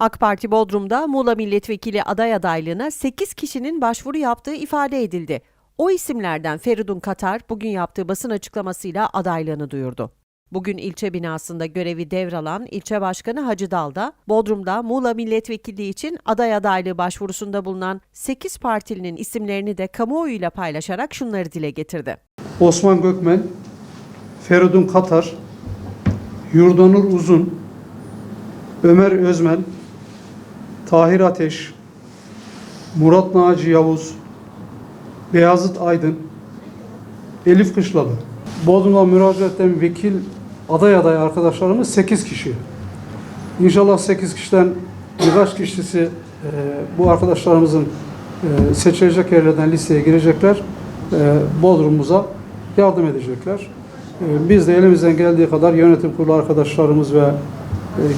AK Parti Bodrum'da Muğla Milletvekili aday adaylığına 8 kişinin başvuru yaptığı ifade edildi. O isimlerden Feridun Katar bugün yaptığı basın açıklamasıyla adaylığını duyurdu. Bugün ilçe binasında görevi devralan ilçe başkanı Hacı Dalda, Bodrum'da Muğla Milletvekilliği için aday adaylığı başvurusunda bulunan 8 partilinin isimlerini de kamuoyuyla paylaşarak şunları dile getirdi. Osman Gökmen, Feridun Katar, Yurdanur Uzun, Ömer Özmen, Tahir Ateş, Murat Naci Yavuz, Beyazıt Aydın, Elif Kışlalı. Bodrum'dan müracaat eden vekil aday aday arkadaşlarımız 8 kişi. İnşallah 8 kişiden birkaç kişisi e, bu arkadaşlarımızın e, seçilecek yerlerden listeye girecekler. E, Bodrum'umuza yardım edecekler. E, biz de elimizden geldiği kadar yönetim kurulu arkadaşlarımız ve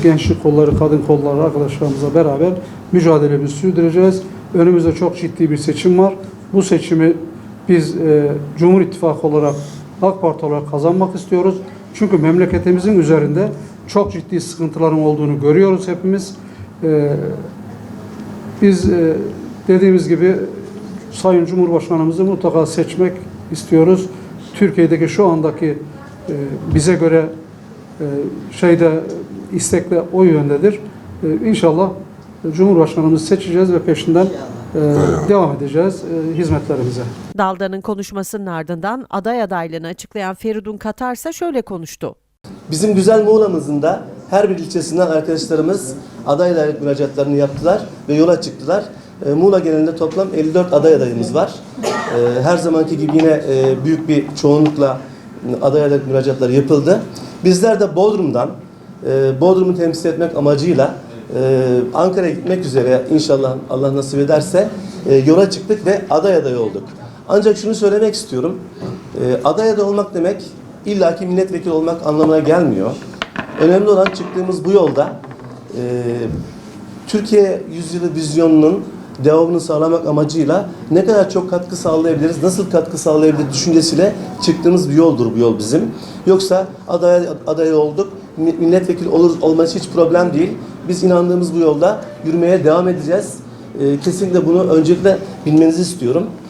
gençlik kolları, kadın kolları arkadaşlarımızla beraber mücadelemizi sürdüreceğiz. Önümüzde çok ciddi bir seçim var. Bu seçimi biz e, Cumhur İttifakı olarak AK Parti olarak kazanmak istiyoruz. Çünkü memleketimizin üzerinde çok ciddi sıkıntıların olduğunu görüyoruz hepimiz. E, biz e, dediğimiz gibi Sayın Cumhurbaşkanımızı mutlaka seçmek istiyoruz. Türkiye'deki şu andaki e, bize göre e, şeyde istekle o yöndedir. E, İnşallah Cumhurbaşkanımızı seçeceğiz ve peşinden e, devam edeceğiz e, hizmetlerimize. Dalda'nın konuşmasının ardından aday adaylığını açıklayan Feridun Katar ise şöyle konuştu. Bizim güzel Muğla'mızın da her bir ilçesinden arkadaşlarımız aday adaylık müracaatlarını yaptılar ve yola çıktılar. E, Muğla genelinde toplam 54 aday adayımız var. E, Her zamanki gibi yine e, büyük bir çoğunlukla aday adaylık müracaatları yapıldı. Bizler de Bodrum'dan e, Bodrum'u temsil etmek amacıyla e, Ankara'ya gitmek üzere inşallah Allah nasip ederse e, yola çıktık ve aday aday olduk. Ancak şunu söylemek istiyorum. E, aday aday olmak demek illaki milletvekili olmak anlamına gelmiyor. Önemli olan çıktığımız bu yolda e, Türkiye yüzyılı vizyonunun devamını sağlamak amacıyla ne kadar çok katkı sağlayabiliriz, nasıl katkı sağlayabiliriz düşüncesiyle çıktığımız bir yoldur bu yol bizim. Yoksa aday, aday olduk, mi- milletvekili olur olması hiç problem değil. Biz inandığımız bu yolda yürümeye devam edeceğiz. E, kesinlikle bunu öncelikle bilmenizi istiyorum.